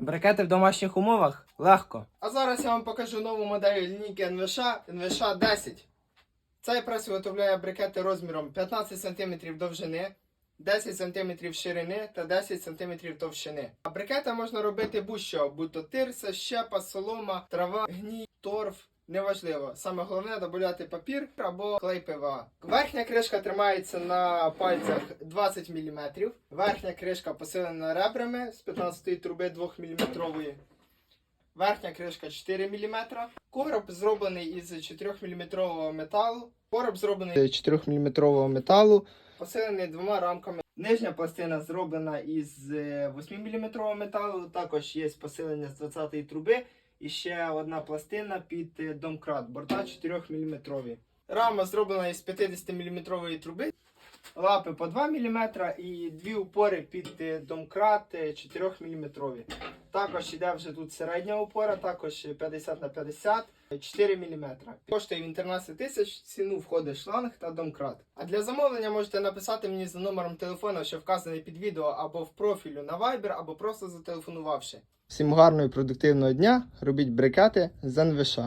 Брикети в домашніх умовах легко. А зараз я вам покажу нову модель лінійки НВШ НВШ 10. Цей прес виготовляє брикети розміром 15 см довжини, 10 см ширини та 10 см товщини. А брикети можна робити будь-що, будь то тирса, щепа, солома, трава, гній, торф. Неважливо. Саме головне додати папір або клей ПВА. Верхня кришка тримається на пальцях 20 мм. Верхня кришка посилена ребрами з 15 труби 2 мм. Верхня кришка 4 мм. Короб зроблений із 4 мм металу. Короб зроблений з 4 мм металу, посилений двома рамками. Нижня пластина зроблена із 8 мм металу. Також є посилення з 20 труби. І ще одна пластина під е, домкрат, борта 4 мм. Рама зроблена із 50 мм труби. Лапи по 2 мм і дві упори під е, домкрат е, 4 мм. Також іде вже тут середня опора, також 50 на 50, 4 мм. Коштує він 13 тисяч, ціну входить шланг та домкрат. А для замовлення можете написати мені за номером телефона, що вказаний під відео, або в профілю на Viber, або просто зателефонувавши. Всім гарного і продуктивного дня. Робіть брикети з НВШ.